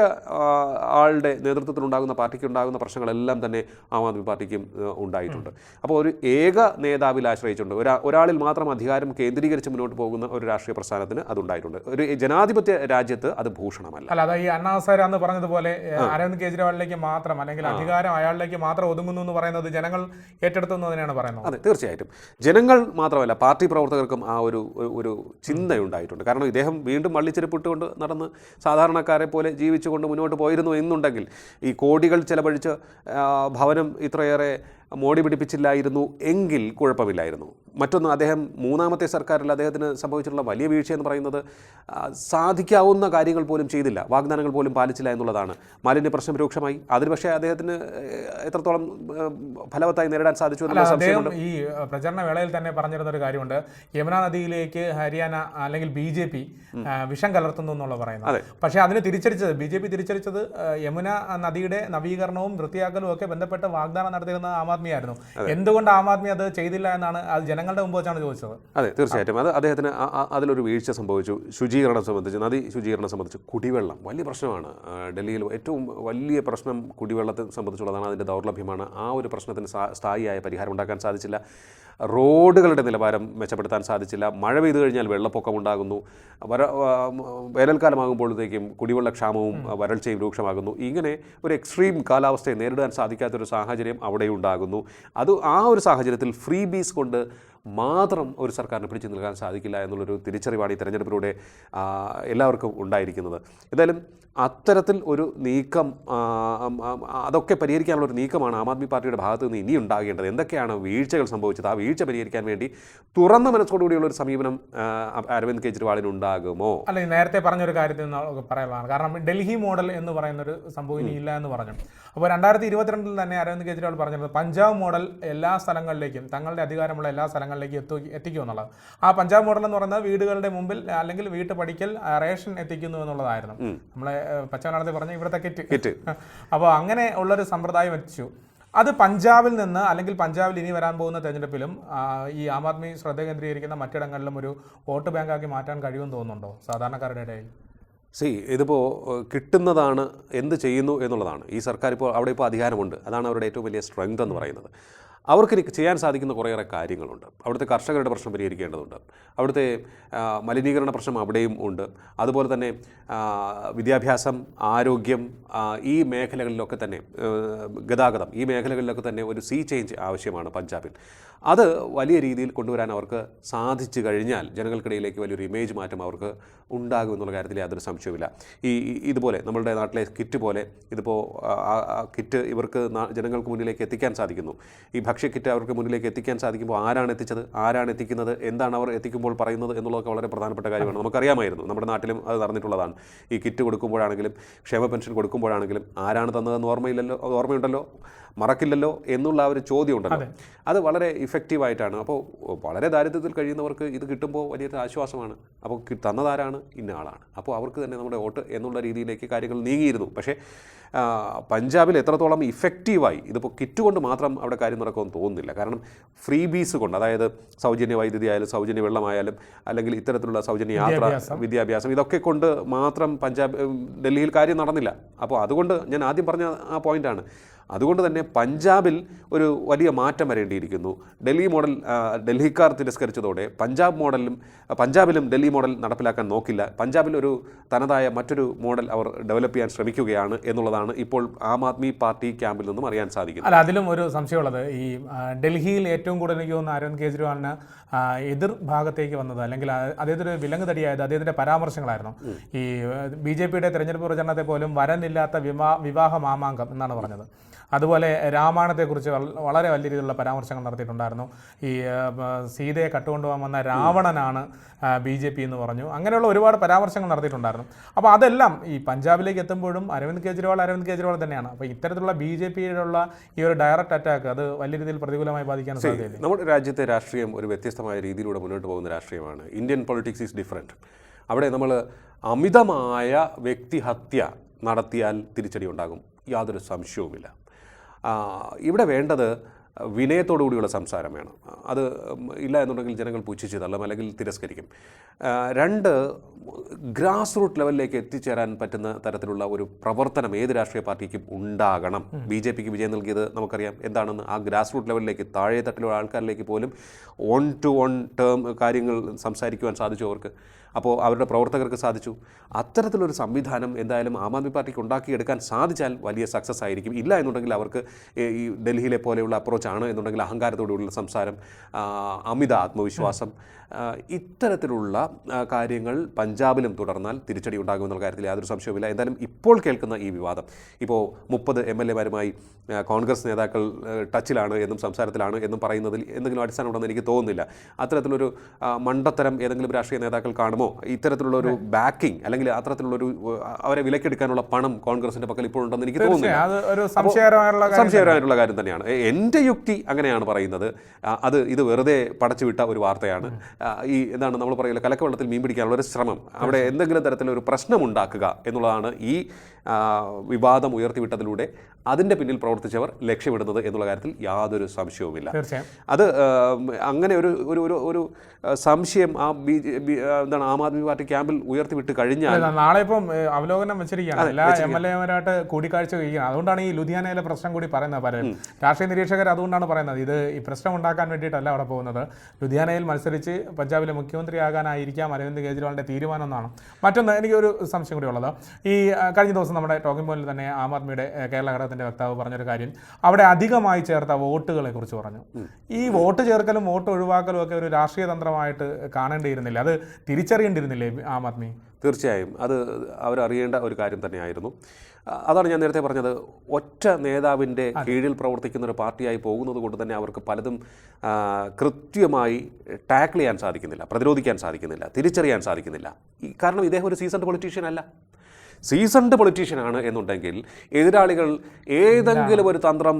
Speaker 1: ആളുടെ നേതൃത്വത്തിലുണ്ടാകുന്ന പാർട്ടിക്ക് ഉണ്ടാകുന്ന പ്രശ്നങ്ങളെല്ലാം തന്നെ ആം ആദ്മി പാർട്ടിക്കും ഉണ്ടായിട്ടുണ്ട്. അപ്പോൾ ഒരു ഏക നേതാവിൽ ആശ്രയിച്ചുകൊണ്ട് ഒരാ ഒരാളിൽ മാത്രം അധികാരം കേന്ദ്രീകരിച്ച് മുന്നോട്ട് പോകുന്ന ഒരു രാഷ്ട്രീയ പ്രസ്ഥാനത്തിന് അതുണ്ടായിട്ടുണ്ട്. ഒരു ജനാധിപത്യ രാജ്യത്ത് അത് ഭൂഷണമല്ല.
Speaker 2: അല്ല അതായത് ഈ അണ്ണാസാര എന്ന് പറഞ്ഞതുപോലെ അരവിന്ദ് കെജ്രിവാളിലേക്ക് മാത്രം അല്ലെങ്കിൽ അധികാരം അയാളിലേക്ക് മാത്രം ഒതുങ്ങുന്നു എന്ന് പറയുന്നത് ജനങ്ങൾ ഏറ്റെടുത്തു തന്നെയാണ് പറയുന്നത്.
Speaker 1: അതെ തീർച്ചയായിട്ടും. ജനങ്ങൾ മാത്രമല്ല പാർട്ടി പ്രവർത്തകർക്കും ആ ഒരു ഒരു- ചിന്തയുണ്ടായിട്ടുണ്ട് കാരണം ഇദ്ദേഹം വീണ്ടും വള്ളിച്ചെരുപ്പിട്ടുകൊണ്ട് നടന്ന് സാധാരണക്കാരെ പോലെ ജീവിച്ചുകൊണ്ട് മുന്നോട്ട് പോയിരുന്നു എന്നുണ്ടെങ്കിൽ ഈ കോടികൾ ചിലവഴിച്ച് ഭവനം ഇത്രയേറെ മോടി പിടിപ്പിച്ചില്ലായിരുന്നു എങ്കിൽ കുഴപ്പമില്ലായിരുന്നു. മറ്റൊന്ന് അദ്ദേഹം മൂന്നാമത്തെ സർക്കാരിൽ അദ്ദേഹത്തിന് സംഭവിച്ചിട്ടുള്ള വലിയ വീഴ്ച എന്ന് പറയുന്നത് സാധിക്കാവുന്ന കാര്യങ്ങൾ പോലും ചെയ്തില്ല വാഗ്ദാനങ്ങൾ പോലും പാലിച്ചില്ല എന്നുള്ളതാണ്. മാലിന്യ പ്രശ്നം രൂക്ഷമായി. അതിൽ പക്ഷേ അദ്ദേഹത്തിന് എത്രത്തോളം ഫലവത്തായി നേരിടാൻ സാധിച്ചു എന്നുള്ള
Speaker 2: ഈ പ്രചരണ വേളയിൽ തന്നെ പറഞ്ഞിരുന്ന ഒരു കാര്യമുണ്ട്. യമുന നദിയിലേക്ക് ഹരിയാന അല്ലെങ്കിൽ ബി ജെ പി വിഷം കലർത്തുന്നു എന്നുള്ള പറയുന്നത് പക്ഷേ അതിന് തിരിച്ചടിച്ചത് ബി ജെ പി തിരിച്ചടിച്ചത് യമുന നദിയുടെ നവീകരണവും വൃത്തിയാക്കലും ഒക്കെ ബന്ധപ്പെട്ട് വാഗ്ദാനം നടത്തിയിരുന്ന ആം ആദ്മിയായിരുന്നു എന്തുകൊണ്ട് ആം ആദ്മി അത് ചെയ്തില്ല എന്നാണ് അത് ജനങ്ങളുടെ മുമ്പ് വെച്ചാണ് ചോദിച്ചത്.
Speaker 1: അതെ തീർച്ചയായിട്ടും. അത് അദ്ദേഹത്തിന് അതിലൊരു വീഴ്ച സംഭവിച്ചു. ശുചീകരണം സംബന്ധിച്ച് നദി ശുചീകരണം സംബന്ധിച്ച് കുടിവെള്ളം വലിയ പ്രശ്നമാണ്. ഡൽഹിയിൽ ഏറ്റവും വലിയ പ്രശ്നം കുടിവെള്ളത്തെ സംബന്ധിച്ചുള്ളതാണ്. അതിന്റെ ദൗർലഭ്യമാണ്. ആ ഒരു പ്രശ്നത്തിന് സ്ഥായിയായ പരിഹാരം ഉണ്ടാക്കാൻ സാധിച്ചില്ല. റോഡുകളുടെ നിലവാരം മെച്ചപ്പെടുത്താൻ സാധിച്ചില്ല. മഴ പെയ്തു കഴിഞ്ഞാൽ വെള്ളപ്പൊക്കം ഉണ്ടാകുന്നു. വര വേനൽക്കാലമാകുമ്പോഴത്തേക്കും വേനൽക്കാലമാകുമ്പോഴത്തേക്കും കുടിവെള്ളക്ഷാമവും വരൾച്ചയും രൂക്ഷമാകുന്നു. ഇങ്ങനെ ഒരു എക്സ്ട്രീം കാലാവസ്ഥയെ നേരിടാൻ സാധിക്കാത്തൊരു സാഹചര്യം അവിടെ ഉണ്ടാകുന്നു അത് ആ ഒരു സാഹചര്യത്തിൽ ഫ്രീ ബീസ് കൊണ്ട് മാത്രം ഒരു സർക്കാരിന് പിടിച്ചു നിൽക്കാൻ സാധിക്കില്ല എന്നുള്ളൊരു തിരിച്ചറിവാണ് ഈ തെരഞ്ഞെടുപ്പിലൂടെ എല്ലാവർക്കും ഉണ്ടായിരിക്കുന്നത്. എന്തായാലും അത്തരത്തിൽ ഒരു നീക്കം അതൊക്കെ പരിഹരിക്കാനുള്ള ഒരു നീക്കമാണ് ആം ആദ്മി പാർട്ടിയുടെ ഭാഗത്ത് നിന്ന് ഇനി ഉണ്ടാകേണ്ടത്. എന്തൊക്കെയാണ് വീഴ്ചകൾ സംഭവിച്ചത്? ആ വീഴ്ച പരിഹരിക്കാൻ വേണ്ടി തുറന്ന മനസ്സോടുകൂടിയുള്ള ഒരു സമീപനം അരവിന്ദ് കെജ്രിവാളിന് ഉണ്ടാകുമോ?
Speaker 2: അല്ല നേരത്തെ പറഞ്ഞൊരു കാര്യത്തിൽ നിന്ന് പറയാനുള്ളതാണ്. കാരണം ഡൽഹി മോഡൽ എന്ന് പറയുന്ന ഒരു സംഭവം ഇനിയില്ല ഇല്ല എന്ന് പറഞ്ഞു. അപ്പോൾ രണ്ടായിരത്തി ഇരുപത്തിരണ്ടിൽ തന്നെ അരവിന്ദ് കെജ്രിവാൾ പറഞ്ഞിരുന്നത് പഞ്ചാബ് മോഡൽ എല്ലാ സ്ഥലങ്ങളിലേക്കും തങ്ങളുടെ അധികാരമുള്ള എല്ലാ സ്ഥലങ്ങളിലേക്കും എത്തു എത്തിക്കും എന്നുള്ളത്. ആ പഞ്ചാബ് മോഡൽ എന്ന് പറയുന്നത് വീടുകളുടെ മുമ്പിൽ അല്ലെങ്കിൽ വീട്ട് പഠിക്കൽ റേഷൻ എത്തിക്കുന്നു എന്നുള്ളതായിരുന്നു. നമ്മളെ പച്ചവനാളത്തിൽ പറഞ്ഞ ഇവിടുത്തെ കിറ്റ്.
Speaker 1: കിറ്റ്.
Speaker 2: അപ്പോൾ അങ്ങനെ ഉള്ളൊരു സമ്പ്രദായം എത്തിച്ചു അത് പഞ്ചാബിൽ നിന്ന് അല്ലെങ്കിൽ പഞ്ചാബിൽ ഇനി വരാൻ പോകുന്ന തെരഞ്ഞെടുപ്പിലും ഈ ആം ആദ്മി ശ്രദ്ധ കേന്ദ്രീകരിക്കുന്ന മറ്റിടങ്ങളിലും ഒരു വോട്ട് ബാങ്കാക്കി മാറ്റാൻ കഴിയുമെന്ന് തോന്നുന്നുണ്ടോ സാധാരണക്കാരുടെ ഇടയിൽ?
Speaker 1: സി ഇതിപ്പോൾ കിട്ടുന്നതാണ് എന്ത് ചെയ്യുന്നു എന്നുള്ളതാണ്. ഈ സർക്കാർ ഇപ്പോൾ അവിടെ ഇപ്പോൾ അധികാരമുണ്ട്. അതാണ് അവരുടെ ഏറ്റവും വലിയ സ്ട്രെങ്ത് എന്ന് പറയുന്നത്. അവർക്ക് ചെയ്യാൻ സാധിക്കുന്ന കുറേയേറെ കാര്യങ്ങളുണ്ട്. അവിടുത്തെ കർഷകരുടെ പ്രശ്നം പരിഹരിക്കേണ്ടതുണ്ട്. അവിടുത്തെ മലിനീകരണ പ്രശ്നം അവിടെയും ഉണ്ട്. അതുപോലെ തന്നെ വിദ്യാഭ്യാസം ആരോഗ്യം ഈ മേഖലകളിലൊക്കെ തന്നെ ഗതാഗതം ഈ മേഖലകളിലൊക്കെ തന്നെ ഒരു സീ ചേഞ്ച് ആവശ്യമാണ് പഞ്ചാബിൽ. അത് വലിയ രീതിയിൽ കൊണ്ടുവരാൻ അവർക്ക് സാധിച്ചു കഴിഞ്ഞാൽ ജനങ്ങൾക്കിടയിലേക്ക് വലിയൊരു ഇമേജ് മാറ്റം അവർക്ക് ഉണ്ടാകും എന്നുള്ള കാര്യത്തിൽ യാതൊരു സംശയവുമില്ല. ഈ ഇതുപോലെ നമ്മളുടെ നാട്ടിലെ കിറ്റ് പോലെ ഇതിപ്പോൾ കിറ്റ് ഇവർക്ക് ജനങ്ങൾക്ക് മുന്നിലേക്ക് എത്തിക്കാൻ സാധിക്കുന്നു. ഈ ഭക്ഷ്യ കിറ്റ് അവർക്ക് മുന്നിലേക്ക് എത്തിക്കാൻ സാധിക്കുമ്പോൾ ആരാണ് എത്തിച്ചത് ആരാണ് എത്തിക്കുന്നത് എന്താണ് അവർ എത്തിക്കുമ്പോൾ പറയുന്നത് എന്നുള്ളതൊക്കെ വളരെ പ്രധാനപ്പെട്ട കാര്യമാണ്. നമുക്കറിയാമായിരുന്നു നമ്മുടെ നാട്ടിലും അത് നടന്നിട്ടുള്ളതാണ്. ഈ കിറ്റ് കൊടുക്കുമ്പോഴാണെങ്കിലും ക്ഷേമ പെൻഷൻ കൊടുക്കുമ്പോഴാണെങ്കിലും ആരാണ് തന്നതെന്ന് ഓർമ്മയില്ലല്ലോ ഓർമ്മയുണ്ടല്ലോ? മറക്കില്ലല്ലോ എന്നുള്ള ആ ഒരു ചോദ്യം ഉണ്ടല്ലോ അത് വളരെ ഇഫക്റ്റീവായിട്ടാണ് അപ്പോൾ വളരെ ദാരിദ്ര്യത്തിൽ കഴിയുന്നവർക്ക് ഇത് കിട്ടുമ്പോൾ വലിയൊരു ആശ്വാസമാണ്. അപ്പോൾ തന്നതാരാണ്? ഇന്ന ആളാണ്. അപ്പോൾ അവർക്ക് തന്നെ നമ്മുടെ വോട്ട് എന്നുള്ള രീതിയിലേക്ക് കാര്യങ്ങൾ നീങ്ങിയിരുന്നു. പക്ഷേ പഞ്ചാബിൽ എത്രത്തോളം ഇഫക്റ്റീവായി ഇതിപ്പോൾ കിറ്റ് കൊണ്ട് മാത്രം അവിടെ കാര്യം നടക്കുമെന്ന് തോന്നുന്നില്ല. കാരണം ഫ്രീ ബീസ് കൊണ്ട് അതായത് സൗജന്യ വൈദ്യുതി ആയാലും സൗജന്യ വെള്ളമായാലും അല്ലെങ്കിൽ ഇത്തരത്തിലുള്ള സൗജന്യ യാത്ര വിദ്യാഭ്യാസം. ഇതൊക്കെ കൊണ്ട് മാത്രം പഞ്ചാബ് ഡൽഹിയിൽ കാര്യം നടന്നില്ല. അപ്പോൾ അതുകൊണ്ട് ഞാൻ ആദ്യം പറഞ്ഞ ആ പോയിന്റാണ് അതുകൊണ്ട് തന്നെ പഞ്ചാബിൽ ഒരു വലിയ മാറ്റം വരേണ്ടിയിരിക്കുന്നു. ഡൽഹി മോഡൽ ഡൽഹിക്കാർ തിരസ്കരിച്ചതോടെ പഞ്ചാബ് മോഡലും പഞ്ചാബിലും ഡൽഹി മോഡൽ നടപ്പിലാക്കാൻ നോക്കില്ല. പഞ്ചാബിൽ ഒരു തനതായ മറ്റൊരു മോഡൽ അവർ ഡെവലപ്പ് ചെയ്യാൻ ശ്രമിക്കുകയാണ് എന്നുള്ളതാണ് ഇപ്പോൾ ആം ആദ്മി പാർട്ടി ക്യാമ്പിൽ നിന്നും അറിയാൻ സാധിക്കുന്നത്.
Speaker 2: അല്ല അതിലും ഒരു സംശയമുള്ളത് ഈ ഡൽഹിയിൽ ഏറ്റവും കൂടുതൽ എനിക്ക് തോന്നുന്നു അരവിന്ദ് കെജ്രിവാളിന് എതിർ ഭാഗത്തേക്ക് വന്നത് അല്ലെങ്കിൽ അദ്ദേഹത്തിന് വിലങ്ങ് തടിയായത് അദ്ദേഹത്തിന്റെ പരാമർശങ്ങളായിരുന്നു. ഈ ബി ജെ പിയുടെ തെരഞ്ഞെടുപ്പ് പ്രചരണത്തെ പോലും വരനില്ലാത്ത വിവാഹ വിവാഹ മാമാങ്കം എന്നാണ് പറഞ്ഞത്. അതുപോലെ രാമായണത്തെക്കുറിച്ച് വളരെ വലിയ രീതിയിലുള്ള പരാമർശങ്ങൾ നടത്തിയിട്ടുണ്ടായിരുന്നു. ഈ സീതയെ കട്ടുകൊണ്ടുപോകാൻ വന്ന രാവണനാണ് ബി ജെ പി എന്ന് പറഞ്ഞു. അങ്ങനെയുള്ള ഒരുപാട് പരാമർശങ്ങൾ നടത്തിയിട്ടുണ്ടായിരുന്നു. അപ്പോൾ അതെല്ലാം ഈ പഞ്ചാബിലേക്ക് എത്തുമ്പോഴും അരവിന്ദ് കെജ്രിവാൾ അരവിന്ദ് കെജ്രിവാൾ തന്നെയാണ്. അപ്പോൾ ഇത്തരത്തിലുള്ള ബി ജെ പിയിലുള്ള ഈ ഒരു ഡയറക്റ്റ് അറ്റാക്ക് അത് വലിയ രീതിയിൽ പ്രതികൂലമായി ബാധിക്കാൻ സാധ്യതയില്ല?
Speaker 1: നമ്മുടെ രാജ്യത്തെ രാഷ്ട്രീയം ഒരു വ്യത്യസ്തമായ രീതിയിലൂടെ മുന്നോട്ട് പോകുന്ന രാഷ്ട്രീയമാണ്. ഇന്ത്യൻ പൊളിറ്റിക്സ് ഈസ് ഡിഫറെന്റ് അവിടെ നമ്മൾ അമിതമായ വ്യക്തിഹത്യ നടത്തിയാൽ തിരിച്ചടി ഉണ്ടാകും. യാതൊരു സംശയവുമില്ല. ഇവിടെ വേണ്ടത് വിനയത്തോടു കൂടിയുള്ള സംസാരം വേണം. അത് ഇല്ല എന്നുണ്ടെങ്കിൽ ജനങ്ങൾ പുച്ഛിച്ച് തള്ളും അല്ലെങ്കിൽ തിരസ്കരിക്കും. രണ്ട് ഗ്രാസ് റൂട്ട് ലെവലിലേക്ക് എത്തിച്ചേരാൻ പറ്റുന്ന തരത്തിലുള്ള ഒരു പ്രവർത്തനം ഏത് രാഷ്ട്രീയ പാർട്ടിക്കും ഉണ്ടാകണം. ബി ജെ പിക്ക് വിജയം നൽകിയത് നമുക്കറിയാം. എന്താണെന്ന് ആ ഗ്രാസ് റൂട്ട് ലെവലിലേക്ക് താഴെ തട്ടിലുള്ള ആൾക്കാരിലേക്ക് പോലും ഓൺ ടു ഓൺ ടേം കാര്യങ്ങൾ സംസാരിക്കുവാൻ സാധിച്ചു അവർക്ക്. അപ്പോൾ അവരുടെ പ്രവർത്തകർക്ക് സാധിച്ചു. അത്തരത്തിലൊരു സംവിധാനം എന്തായാലും ആം ആദ്മി പാർട്ടിക്ക് ഉണ്ടാക്കിയെടുക്കാൻ സാധിച്ചാൽ വലിയ സക്സസ് ആയിരിക്കും. ഇല്ല എന്നുണ്ടെങ്കിൽ അവർക്ക് ഈ- ഡൽഹിയിലെ പോലെയുള്ള അപ്രോച്ചാണ് എന്നുണ്ടെങ്കിൽ അഹങ്കാരത്തോടുള്ള സംസാരം അമിത ആത്മവിശ്വാസം ഇത്തരത്തിലുള്ള കാര്യങ്ങൾ പഞ്ചാബിലും തുടർന്നാൽ തിരിച്ചടി ഉണ്ടാകുമെന്നുള്ള കാര്യത്തിൽ യാതൊരു സംശയവുമില്ല. എന്തായാലും ഇപ്പോൾ കേൾക്കുന്ന ഈ വിവാദം. ഇപ്പോൾ മുപ്പത് എം എൽ എമാരുമായി കോൺഗ്രസ് നേതാക്കൾ ടച്ചിലാണ് എന്നും സംസാരത്തിലാണ് എന്നും പറയുന്നതിൽ എന്തെങ്കിലും അടിസ്ഥാനമുണ്ടെന്ന് എനിക്ക് തോന്നുന്നില്ല. അത്തരത്തിലൊരു മണ്ടത്തരം ഏതെങ്കിലും രാഷ്ട്രീയ നേതാക്കൾ കാണുമോ? ഇത്തരത്തിലുള്ള ഒരു ബാക്കിംഗ് അല്ലെങ്കിൽ അത്തരത്തിലുള്ളൊരു അവരെ വിലക്കെടുക്കാനുള്ള പണം കോൺഗ്രസിന്റെ പക്കൽ ഇപ്പോൾ ഉണ്ടെന്ന് എനിക്ക് തോന്നുന്നില്ല.
Speaker 2: സംശയകരമായുള്ള കാര്യം
Speaker 1: സംശയകരമായിട്ടുള്ള കാര്യം തന്നെയാണ്. എന്റെ യുക്തി അങ്ങനെയാണ് പറയുന്നത്. അത് ഇത് വെറുതെ പടച്ചുവിട്ട ഒരു വാർത്തയാണ്. ഈ എന്താണ് നമ്മൾ പറയുന്നത് കലക്കവെള്ളത്തിൽ മീൻ പിടിക്കാനുള്ള ഒരു ശ്രമം. അവിടെ എന്തെങ്കിലും തരത്തിലൊരു പ്രശ്നം ഉണ്ടാക്കുക എന്നുള്ളതാണ് ഈ വിവാദം ഉയർത്തിവിട്ടതിലൂടെ അതിന്റെ പിന്നിൽ പ്രവർത്തിച്ചവർ ലക്ഷ്യമിടുന്നത് എന്നുള്ള കാര്യത്തിൽ യാതൊരു സംശയവുമില്ല. അത് അങ്ങനെ ഒരു ഒരു ഒരു ഒരു സംശയം ആ ബി എന്താണ് ആം ആദ്മി പാർട്ടി ക്യാമ്പിൽ ഉയർത്തിവിട്ട് കഴിഞ്ഞാൽ
Speaker 2: നാളെ ഇപ്പം അവലോകനം വെച്ചിരിക്കുകയാണ്. എല്ലാ എം എൽ എമാരായിട്ട് കൂടിക്കാഴ്ച കഴിക്കുകയാണ് അതുകൊണ്ടാണ് ഈ ലുധിയാനയിലെ പ്രശ്നം കൂടി പറയുന്നത് പലരും. രാഷ്ട്രീയ നിരീക്ഷകർ അതുകൊണ്ടാണ് പറയുന്നത്. ഇത് ഈ പ്രശ്നം ഉണ്ടാക്കാൻ വേണ്ടിയിട്ടല്ല അവിടെ പോകുന്നത്. ലുധിയാനയിൽ മത്സരിച്ച് പഞ്ചാബിലെ മുഖ്യമന്ത്രിയാകാനായിരിക്കാം അരവിന്ദ് കെജ്രിവാളിന്റെ തീരുമാനം എന്നാണ് മറ്റൊന്ന് എനിക്കൊരു സംശയം കൂടി ഉള്ളത് ഈ കഴിഞ്ഞ ദിവസം നമ്മുടെ ടോക്കിംഗ് പോയിന്റിൽ തന്നെ ആം ആദ്മിയുടെ കേരള ഘടകത്തിന്റെ വക്താവ് പറഞ്ഞൊരു കാര്യം. അവിടെ അധികമായി ചേർത്ത വോട്ടുകളെ കുറിച്ച് പറഞ്ഞു. ഈ വോട്ട് ചേർക്കലും വോട്ട് ഒഴിവാക്കലും ഒക്കെ ഒരു രാഷ്ട്രീയ തന്ത്രമായിട്ട് കാണേണ്ടിയിരുന്നില്ല. അത് തിരിച്ചറിയേണ്ടിയിരുന്നില്ലേ ആം ആദ്മി?
Speaker 1: തീർച്ചയായും അത് അവരറിയേണ്ട ഒരു കാര്യം തന്നെയായിരുന്നു. അതാണ് ഞാൻ നേരത്തെ പറഞ്ഞത്. ഒറ്റ നേതാവിന്റെ കീഴിൽ പ്രവർത്തിക്കുന്ന ഒരു പാർട്ടിയായി പോകുന്നത് കൊണ്ട് തന്നെ അവർക്ക് പലതും കൃത്യമായി ടാക്കിൾ ചെയ്യാൻ സാധിക്കുന്നില്ല പ്രതിരോധിക്കാൻ സാധിക്കുന്നില്ല തിരിച്ചറിയാൻ സാധിക്കുന്നില്ല. കാരണം ഇദ്ദേഹം ഒരു സീസൺഡ് പൊളിറ്റീഷ്യൻ അല്ല. സീസൺഡ് പൊളിറ്റീഷ്യനാണ് എന്നുണ്ടെങ്കിൽ എതിരാളികൾ ഏതെങ്കിലും ഒരു തന്ത്രം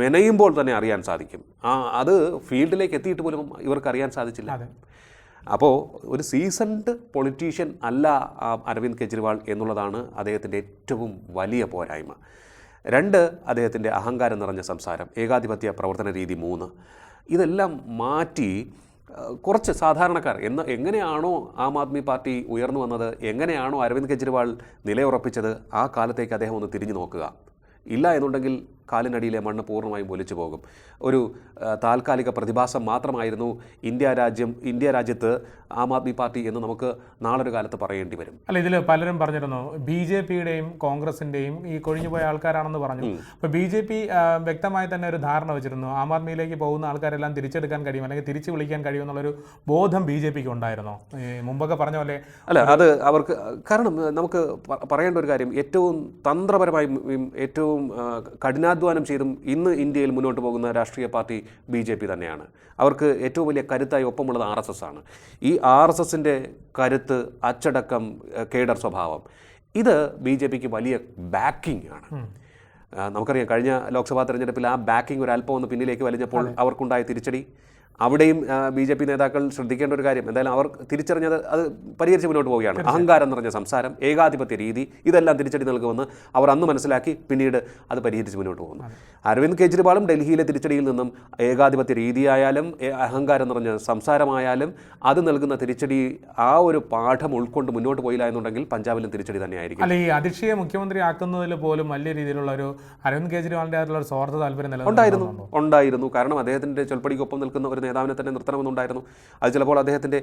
Speaker 1: മെനയുമ്പോൾ തന്നെ അറിയാൻ സാധിക്കും. ആ അത് ഫീൽഡിലേക്ക് എത്തിയിട്ട് പോലും ഇവർക്ക് അറിയാൻ സാധിച്ചില്ല. അപ്പോൾ ഒരു സീസൺഡ് പൊളിറ്റീഷ്യൻ അല്ല അരവിന്ദ് കെജ്രിവാൾ എന്നുള്ളതാണ് അദ്ദേഹത്തിന്റെ ഏറ്റവും വലിയ പോരായ്മ. രണ്ട് അദ്ദേഹത്തിന്റെ അഹങ്കാരം നിറഞ്ഞ സംസാരം ഏകാധിപത്യ പ്രവർത്തന രീതി മൂന്ന്. ഇതെല്ലാം മാറ്റി കുറച്ച് സാധാരണക്കാർ എന്ന് എങ്ങനെയാണോ ആം ആദ്മി പാർട്ടി ഉയർന്നു വന്നത് എങ്ങനെയാണോ അരവിന്ദ് കെജ്രിവാൾ നിലയുറപ്പിച്ചത് ആ കാലത്തേക്ക് അദ്ദേഹം ഒന്ന് തിരിഞ്ഞു നോക്കുക. ഇല്ല എന്നുണ്ടെങ്കിൽ കാലിനടിയിലെ മണ്ണ് പൂർണമായും ഒലിച്ചു പോകും. ഒരു താൽക്കാലിക പ്രതിഭാസം മാത്രമായിരുന്നു ഇന്ത്യ രാജ്യം ഇന്ത്യ രാജ്യത്ത് ആം ആദ്മി പാർട്ടി എന്ന് നമുക്ക് നാളൊരു കാലത്ത് പറയേണ്ടി വരും.
Speaker 2: അല്ല ഇതിൽ പലരും പറഞ്ഞിരുന്നു ബി ജെ പിയുടെയും കോൺഗ്രസിന്റെയും ഈ കൊഴിഞ്ഞുപോയ ആൾക്കാരാണെന്ന് പറഞ്ഞു. അപ്പോൾ ബി ജെ പി വ്യക്തമായി തന്നെ ഒരു ധാരണ വെച്ചിരുന്നു ആം ആദ്മിയിലേക്ക് പോകുന്ന ആൾക്കാരെല്ലാം തിരിച്ചെടുക്കാൻ കഴിയും അല്ലെങ്കിൽ തിരിച്ചു വിളിക്കാൻ കഴിയും എന്നുള്ളൊരു ബോധം ബി ജെ പിക്ക് ഉണ്ടായിരുന്നോ? മുമ്പൊക്കെ പറഞ്ഞ പോലെ
Speaker 1: അല്ല അത് അവർക്ക് കാരണം നമുക്ക് പറയേണ്ട ഒരു കാര്യം ഏറ്റവും തന്ത്രപരമായി ഏറ്റവും ആ, കഠിനാധ്വാനം ചെയ്തും ഇന്ന് ഇന്ത്യയിൽ മുന്നോട്ട് പോകുന്ന രാഷ്ട്രീയ പാർട്ടി ബി ജെ പി തന്നെയാണ്. അവർക്ക് ഏറ്റവും വലിയ കരുത്തായി ഒപ്പമുള്ളത് ആർ എസ് എസ് ആണ്. ഈ ആർ എസ് എസിന്റെ കരുത്ത് അച്ചടക്കം കേഡർ സ്വഭാവം ഇത് ബി ജെ പിക്ക് വലിയ ബാക്കിംഗ് ആണ്. നമുക്കറിയാം കഴിഞ്ഞ ലോക്സഭാ തെരഞ്ഞെടുപ്പിൽ ആ ബാക്കിംഗ് ഒരു അല്പം ഒന്ന് പിന്നിലേക്ക് വലിഞ്ഞപ്പോൾ അവർക്കുണ്ടായ തിരിച്ചടി അവിടെയും ബി ജെ പി നേതാക്കൾ ശ്രദ്ധിക്കേണ്ട ഒരു കാര്യം എന്തായാലും അവർ തിരിച്ചറിഞ്ഞത് അത് പരിഹരിച്ച് മുന്നോട്ട് പോവുകയാണ്. അഹങ്കാരം നിറഞ്ഞ സംസാരം ഏകാധിപത്യ രീതി ഇതെല്ലാം തിരിച്ചടി നൽകുമെന്ന് അവർ അന്ന് മനസ്സിലാക്കി പിന്നീട് അത് പരിഹരിച്ച് മുന്നോട്ട് പോകുന്നു. അരവിന്ദ് കെജ്രിവാളും ഡൽഹിയിലെ തിരിച്ചടിയിൽ നിന്നും ഏകാധിപത്യ രീതിയായാലും അഹങ്കാരം നിറഞ്ഞ സംസാരമായാലും അത് നൽകുന്ന തിരിച്ചടി ആ ഒരു പാഠം ഉൾക്കൊണ്ട് മുന്നോട്ട് പോയില്ല എന്നുണ്ടെങ്കിൽ പഞ്ചാബിലും തിരിച്ചടി തന്നെയായിരിക്കും.
Speaker 2: അല്ല ഈ അതിർഷിയെ മുഖ്യമന്ത്രി ആക്കുന്നതിൽ പോലും വലിയ രീതിയിലുള്ള ഒരു അരവിന്ദ് കെജ്രിവാളിന്റെ ഒരു സ്വാർത്ഥ താല്പര്യം
Speaker 1: ഉണ്ടായിരുന്നു ഉണ്ടായിരുന്നു. കാരണം അദ്ദേഹത്തിന്റെ ചൊൽപ്പടിക്കൊപ്പം നിൽക്കുന്ന ഒരു നേതാവിനെ തന്നെ നിർത്തണമെന്നുണ്ടായിരുന്നു. അത് ചിലപ്പോൾ അദ്ദേഹത്തിന്റെ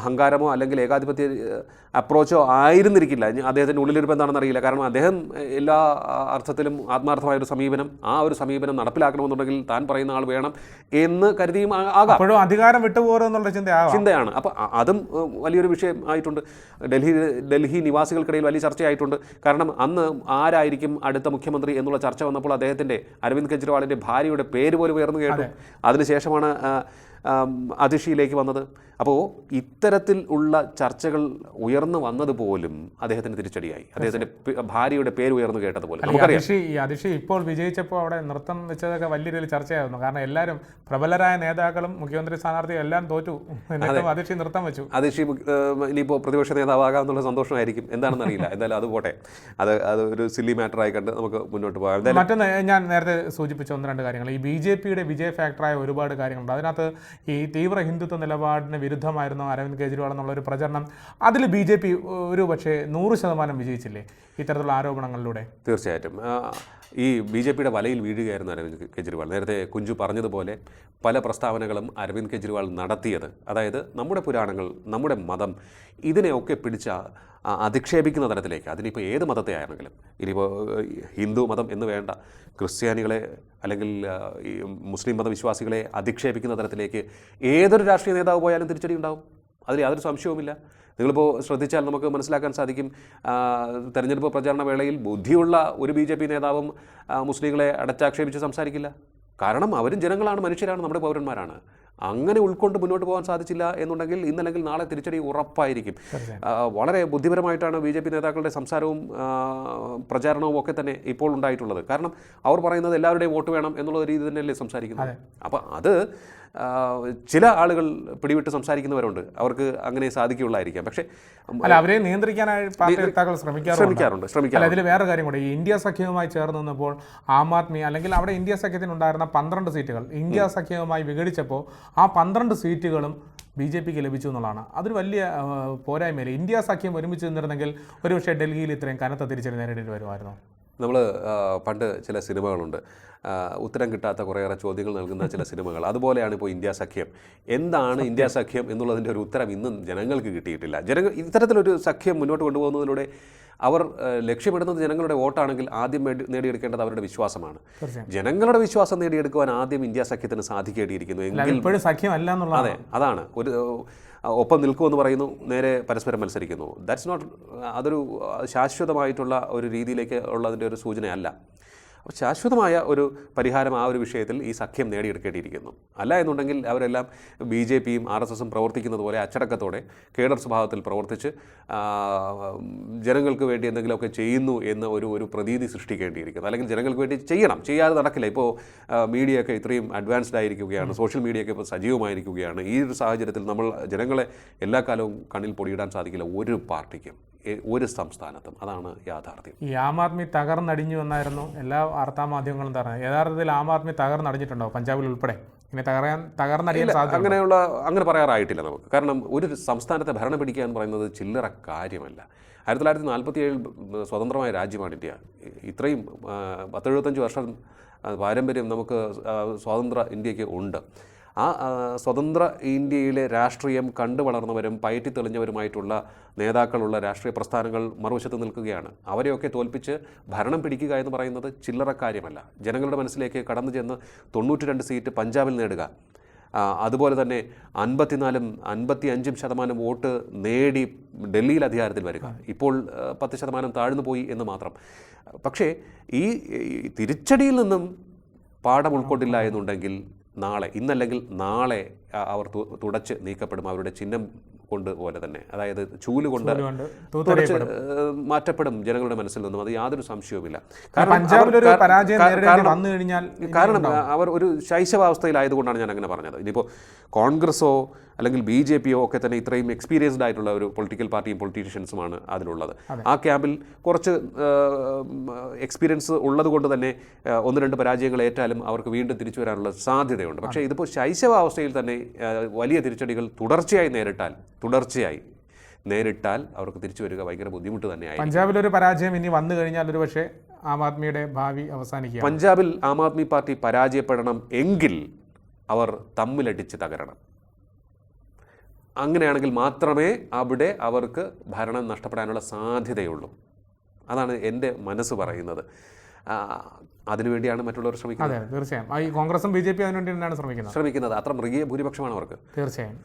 Speaker 1: അഹങ്കാരമോ അല്ലെങ്കിൽ ഏകാധിപത്യ അപ്രോച്ചോ ആയിരുന്നിരിക്കില്ല. അദ്ദേഹത്തിന്റെ ഉള്ളിലിരിപ്പ് എന്താണെന്ന് അറിയില്ല. കാരണം അദ്ദേഹം എല്ലാ അർത്ഥത്തിലും ആത്മാർത്ഥമായ ഒരു സമീപനം ആ ഒരു സമീപനം നടപ്പിലാക്കണമെന്നുണ്ടെങ്കിൽ താൻ പറയുന്ന ആൾ വേണം എന്ന് കരുതിയും ആകാം.
Speaker 2: അപ്പോഴും അധികാരം വിട്ടുപോകുന്നുള്ള
Speaker 1: ചിന്തയാണ്. അപ്പോൾ അതും വലിയൊരു വിഷയം ആയിട്ടുണ്ട്. ഡൽഹി ഡൽഹി നിവാസികൾക്കിടയിൽ വലിയ ചർച്ചയായിട്ടുണ്ട്. കാരണം അന്ന് ആരായിരിക്കും അടുത്ത മുഖ്യമന്ത്രി എന്നുള്ള ചർച്ച വന്നപ്പോൾ അദ്ദേഹത്തിന്റെ അരവിന്ദ് കെജ്രിവാളിന്റെ ഭാര്യയുടെ പേര് പോലും ഉയർന്നു കേട്ടു. അതിനുശേഷമാണ് ആ, ആം, അതിഷിയിലേക്ക് വന്നത്. അപ്പോൾ ഇത്തരത്തിൽ ഉള്ള ചർച്ചകൾ ഉയർന്നു വന്നത് പോലും അദ്ദേഹത്തിന് തിരിച്ചടിയായി. അദ്ദേഹത്തിന്റെ ഭാര്യയുടെ പേര് ഉയർന്നു കേട്ടത് പോലെ
Speaker 2: അതിഷി ഇപ്പോൾ വിജയിച്ചപ്പോൾ അവിടെ നൃത്തം വെച്ചതൊക്കെ വലിയ രീതിയിൽ ചർച്ചയായിരുന്നു. കാരണം എല്ലാവരും പ്രബലരായ നേതാക്കളും മുഖ്യമന്ത്രി സ്ഥാനാർത്ഥിയും എല്ലാം തോറ്റു. അതിഷി നൃത്തം വെച്ചു.
Speaker 1: അതിഷി ഇനിയിപ്പോൾ പ്രതിപക്ഷ നേതാവാകാമെന്നുള്ള സന്തോഷമായിരിക്കും. എന്താണെന്ന് അറിയില്ല എന്തായാലും അത് പോട്ടെ. അത് അത് ഒരു സില്ലി മാറ്ററായി കണ്ട് നമുക്ക് മുന്നോട്ട് പോകാം.
Speaker 2: മറ്റൊന്ന് ഞാൻ നേരത്തെ സൂചിപ്പിച്ച ഒന്ന് രണ്ട് കാര്യങ്ങൾ. ഈ ബി ജെ പിയുടെ വിജയ ഫാക്ടറായ ഒരുപാട് കാര്യങ്ങളുണ്ട്. അതിനകത്ത് ഈ തീവ്ര ഹിന്ദുത്വ നിലപാടിന് വിരുദ്ധമായിരുന്നു അരവിന്ദ് കെജ്രിവാൾ എന്നുള്ള ഒരു പ്രചരണം. അതിൽ ബി ജെ പി ഒരു പക്ഷേ നൂറ് ശതമാനം വിജയിച്ചില്ലേ? ഇത്തരത്തിലുള്ള ആരോപണങ്ങളിലൂടെ.
Speaker 1: തീർച്ചയായിട്ടും. ഈ ബി ജെ പിയുടെ വലയിൽ വീഴുകയായിരുന്നു അരവിന്ദ് കെജ്രിവാൾ. നേരത്തെ കുഞ്ചു പറഞ്ഞതുപോലെ പല പ്രസ്താവനകളും അരവിന്ദ് കെജ്രിവാൾ നടത്തിയത്. അതായത് നമ്മുടെ പുരാണങ്ങൾ നമ്മുടെ മതം ഇതിനെയൊക്കെ പിടിച്ച അധിക്ഷേപിക്കുന്ന തരത്തിലേക്ക്. അതിനിപ്പോൾ ഏത് മതത്തെ ആയിരുന്നെങ്കിലും? ഇനിയിപ്പോൾ ഹിന്ദു മതം എന്ന് വേണ്ട ക്രിസ്ത്യാനികളെ അല്ലെങ്കിൽ ഈ മുസ്ലിം മതവിശ്വാസികളെ അധിക്ഷേപിക്കുന്ന തരത്തിലേക്ക് ഏതൊരു രാഷ്ട്രീയ നേതാവ് പോയാലും തിരിച്ചടി ഉണ്ടാവും. അതിൽ യാതൊരു സംശയവുമില്ല. നിങ്ങളിപ്പോൾ ശ്രദ്ധിച്ചാൽ നമുക്ക് മനസ്സിലാക്കാൻ സാധിക്കും തെരഞ്ഞെടുപ്പ് പ്രചാരണ വേളയിൽ ബുദ്ധിയുള്ള ഒരു ബി ജെ പി നേതാവും മുസ്ലിങ്ങളെ അടച്ചാക്ഷേപിച്ച് സംസാരിക്കില്ല. കാരണം അവരും ജനങ്ങളാണ് മനുഷ്യരാണ് നമ്മുടെ പൗരന്മാരാണ്. അങ്ങനെ ഉൾക്കൊണ്ട് മുന്നോട്ട് പോകാൻ സാധിച്ചില്ല എന്നുണ്ടെങ്കിൽ ഇന്നല്ലെങ്കിൽ നാളെ തിരിച്ചടി ഉറപ്പായിരിക്കും. വളരെ ബുദ്ധിപരമായിട്ടാണ് ബി ജെ പി നേതാക്കളുടെ സംസാരവും പ്രചാരണവും ഒക്കെ തന്നെ ഇപ്പോൾ ഉണ്ടായിട്ടുള്ളത്. കാരണം അവർ പറയുന്നത് എല്ലാവരുടെയും വോട്ട് വേണം എന്നുള്ള രീതി തന്നെയല്ലേ സംസാരിക്കുന്നത്. അപ്പോൾ അത് ചില ആളുകൾ പിടിവിട്ട് സംസാരിക്കുന്നവരുണ്ട്. അവർക്ക് അങ്ങനെ സാധിക്കുകയുള്ളായിരിക്കാം. പക്ഷേ
Speaker 2: അല്ല അവരെ നിയന്ത്രിക്കാനായി പാർട്ടി നേതാക്കൾ ശ്രമിക്കാറുണ്ട്.
Speaker 1: ശ്രമിക്കാറുണ്ട്
Speaker 2: അതിൽ വേറെ കാര്യം കൂടെ. ഇന്ത്യ സഖ്യവുമായി ചേർന്ന് നിന്നപ്പോൾ ആം ആദ്മി അല്ലെങ്കിൽ അവിടെ ഇന്ത്യ സഖ്യത്തിനുണ്ടായിരുന്ന പന്ത്രണ്ട് സീറ്റുകൾ ഇന്ത്യ സഖ്യവുമായി വിഘടിച്ചപ്പോൾ ആ പന്ത്രണ്ട് സീറ്റുകളും ബി ജെ പിക്ക് ലഭിച്ചു എന്നുള്ളതാണ്. അതൊരു വലിയ പോരായ്മയല്ലേ? ഇന്ത്യ സഖ്യം ഒരുമിച്ച് നിന്നിരുന്നെങ്കിൽ ഒരുപക്ഷെ ഡൽഹിയിൽ ഇത്രയും കനത്ത തിരിച്ചടി നേരിടേണ്ടി വരുമായിരുന്നു.
Speaker 1: നമ്മൾ പണ്ട് ചില സിനിമകളുണ്ട്. ഉത്തരം കിട്ടാത്ത കുറേയേറെ ചോദ്യങ്ങൾ നൽകുന്ന ചില സിനിമകൾ. അതുപോലെയാണ് ഇപ്പോൾ ഇന്ത്യ സഖ്യം. എന്താണ് ഇന്ത്യ സഖ്യം എന്നുള്ളതിന്റെ ഒരു ഉത്തരം ഇന്നും ജനങ്ങൾക്ക് കിട്ടിയിട്ടില്ല. ജനങ്ങൾ ഇത്തരത്തിലൊരു സഖ്യം മുന്നോട്ട് കൊണ്ടുപോകുന്നതിലൂടെ അവർ ലക്ഷ്യമിടുന്നത് ജനങ്ങളുടെ വോട്ടാണെങ്കിൽ ആദ്യം നേടിയെടുക്കേണ്ടത് അവരുടെ വിശ്വാസമാണ്. ജനങ്ങളുടെ വിശ്വാസം നേടിയെടുക്കുവാൻ ആദ്യം ഇന്ത്യ സഖ്യത്തിന് സാധിക്കേണ്ടിയിരിക്കുന്നു എങ്കിൽ
Speaker 2: സഖ്യമല്ല എന്നുള്ളതാണ്.
Speaker 1: അതെ അതാണ്. ഒരു ഒപ്പം നിൽക്കുമെന്ന് പറയുന്നു നേരെ പരസ്പരം മത്സരിക്കുന്നു. ദാറ്റ്സ് നോട്ട് അതൊരു ശാശ്വതമായിട്ടുള്ള ഒരു രീതിയിലേക്ക് ഉള്ളതിന്റെ ഒരു സൂചനയല്ല. അപ്പോൾ ശാശ്വതമായ ഒരു പരിഹാരം ആ ഒരു വിഷയത്തിൽ ഈ സഖ്യം നേടിയെടുക്കേണ്ടിയിരിക്കുന്നു. അല്ല എന്നുണ്ടെങ്കിൽ അവരെല്ലാം ബി ജെ പിയും ആർ എസ് എസും പ്രവർത്തിക്കുന്നത് പോലെ അച്ചടക്കത്തോടെ കേഡർ സ്വഭാവത്തിൽ പ്രവർത്തിച്ച് ജനങ്ങൾക്ക് വേണ്ടി എന്തെങ്കിലുമൊക്കെ ചെയ്യുന്നു എന്ന ഒരു ഒരു പ്രതീതി സൃഷ്ടിക്കേണ്ടിയിരിക്കുന്നു. അല്ലെങ്കിൽ ജനങ്ങൾക്ക് വേണ്ടി ചെയ്യണം. ചെയ്യാതെ നടക്കില്ല. ഇപ്പോൾ മീഡിയ ഒക്കെ ഇത്രയും അഡ്വാൻസ്ഡ് ആയിരിക്കുകയാണ് സോഷ്യൽ മീഡിയ ഒക്കെ ഇപ്പോൾ സജീവമായിരിക്കുകയാണ്. ഈ ഒരു സാഹചര്യത്തിൽ നമ്മൾ ജനങ്ങളെ എല്ലാ കാലവും കണ്ണിൽ പൊടിയിടാൻ സാധിക്കില്ല ഒരു പാർട്ടിക്കും. ഒരു സംസ്ഥാനത്തും. അതാണ് യാഥാർത്ഥ്യം.
Speaker 2: ഈ ആം ആദ്മി തകർന്നടിഞ്ഞു എന്നായിരുന്നു എല്ലാ വാർത്താ മാധ്യമങ്ങളും പറഞ്ഞത്. യഥാർത്ഥത്തിൽ ആം ആദ്മി തകർന്നടിഞ്ഞിട്ടുണ്ടോ പഞ്ചാബിൽ ഉൾപ്പെടെ? ഇങ്ങനെ തകരാൻ തകർന്നടിയാൻ സാധ്യത
Speaker 1: അങ്ങനെയുള്ള അങ്ങനെ പറയാറായിട്ടില്ല നമുക്ക്. കാരണം ഒരു സംസ്ഥാനത്തെ ഭരണം പിടിക്കുക എന്ന് പറയുന്നത് ചില്ലറ കാര്യമല്ല. ആയിരത്തി തൊള്ളായിരത്തി നാൽപ്പത്തി ഏഴിൽ സ്വതന്ത്രമായ രാജ്യമാണ് ഇന്ത്യ. ഇത്രയും പത്തെഴുപത്തഞ്ച് വർഷം പാരമ്പര്യം നമുക്ക് സ്വാതന്ത്ര്യ സ്വതന്ത്ര ഇന്ത്യയ്ക്ക് ഉണ്ട്. ആ സ്വതന്ത്ര ഇന്ത്യയിലെ രാഷ്ട്രീയം കണ്ടു വളർന്നവരും പയറ്റി തെളിഞ്ഞവരുമായിട്ടുള്ള നേതാക്കളുള്ള രാഷ്ട്രീയ പ്രസ്ഥാനങ്ങൾ മറുവശത്ത് നിൽക്കുകയാണ്. അവരെയൊക്കെ തോൽപ്പിച്ച് ഭരണം പിടിക്കുക എന്ന് പറയുന്നത് ചില്ലറ കാര്യമല്ല. ജനങ്ങളുടെ മനസ്സിലേക്ക് കടന്നു ചെന്ന് തൊണ്ണൂറ്റി രണ്ട് സീറ്റ് പഞ്ചാബിൽ നേടുക. അതുപോലെ തന്നെ അൻപത്തിനാലും അൻപത്തി അഞ്ചും ശതമാനം വോട്ട് നേടി ഡൽഹിയിൽ അധികാരത്തിൽ വരിക. ഇപ്പോൾ പത്ത് ശതമാനം താഴ്ന്നു പോയി എന്ന് മാത്രം. പക്ഷേ ഈ തിരിച്ചടിയിൽ നിന്നും പാഠം ഉൾക്കൊണ്ടില്ല എന്നുണ്ടെങ്കിൽ നാളെ ഇന്നല്ലെങ്കിൽ നാളെ അവർ തുടച്ച് നീക്കപ്പെടും. അവരുടെ ചിഹ്നം കൊണ്ട് പോലെ തന്നെ. അതായത് ചൂൽ കൊണ്ട് തുടച്ച് മാറ്റപ്പെടും ജനങ്ങളുടെ മനസ്സിൽ നിന്നും. അത് യാതൊരു സംശയവുമില്ല. കാരണം അവർ ഒരു ശൈശവാവസ്ഥയിലായതുകൊണ്ടാണ് ഞാൻ അങ്ങനെ പറഞ്ഞത്. ഇനിയിപ്പോൾ കോൺഗ്രസോ അല്ലെങ്കിൽ ബി ജെ പിയോ ഒക്കെ തന്നെ ഇത്രയും എക്സ്പീരിയൻസ്ഡ് ആയിട്ടുള്ള ഒരു പൊളിറ്റിക്കൽ പാർട്ടിയും പൊളിറ്റീഷ്യൻസുമാണ് അതിലുള്ളത്. ആ ക്യാമ്പിൽ കുറച്ച് എക്സ്പീരിയൻസ് ഉള്ളതുകൊണ്ട് തന്നെ ഒന്ന് രണ്ട് പരാജയങ്ങൾ ഏറ്റാലും അവർക്ക് വീണ്ടും തിരിച്ചു വരാനുള്ള സാധ്യതയുണ്ട്. പക്ഷേ ഇതിപ്പോൾ ശൈശവാവസ്ഥയിൽ തന്നെ വലിയ തിരിച്ചടികൾ തുടർച്ചയായി നേരിട്ടാൽ തുടർച്ചയായി നേരിട്ടാൽ അവർക്ക് തിരിച്ചു വരിക ഭയങ്കര ബുദ്ധിമുട്ട് പഞ്ചാബിൽ
Speaker 2: ഒരു പരാജയം ഇനി വന്നു കഴിഞ്ഞാൽ ഒരു പക്ഷേ ആം ആദ്മിയുടെ ഭാവി അവസാനിക്കുക
Speaker 1: പഞ്ചാബിൽ ആം ആദ്മി പാർട്ടി പരാജയപ്പെടണം എങ്കിൽ അവർ തമ്മിലടിച്ച് തകരണം. അങ്ങനെയാണെങ്കിൽ മാത്രമേ അവിടെ അവർക്ക് ഭരണം നഷ്ടപ്പെടാനുള്ള സാധ്യതയുള്ളൂ. അതാണ് എന്റെ മനസ്സ് പറയുന്നത്. അതിനുവേണ്ടിയാണ് മറ്റുള്ളവർ ശ്രമിക്കുന്നത്.
Speaker 2: അതെ തീർച്ചയായും. ഈ കോൺഗ്രസും ബി ജെ പി അതിനുവേണ്ടി തന്നെയാണ് ശ്രമിക്കുന്നത്.
Speaker 1: ശ്രമിക്കുന്നത്. അത്ര മൃഗീയ ഭൂരിപക്ഷമാണ് അവർക്ക്.
Speaker 2: തീർച്ചയായും.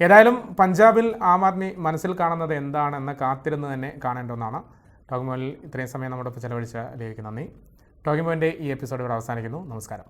Speaker 2: ഏതായാലും പഞ്ചാബിൽ ആം ആദ്മി മനസ്സിൽ കാണുന്നത് എന്താണെന്ന് കാത്തിരുന്ന് തന്നെ കാണേണ്ട ഒന്നാണ്. ടോക്കിമോയിൽ ഇത്രയും സമയം നമ്മുടെ ഒപ്പം ചെലവഴിച്ച ലേക്ക് നന്ദി. ടോക്കിമോന്റെ ഈ എപ്പിസോഡ് ഇവിടെ അവസാനിക്കുന്നു. നമസ്കാരം.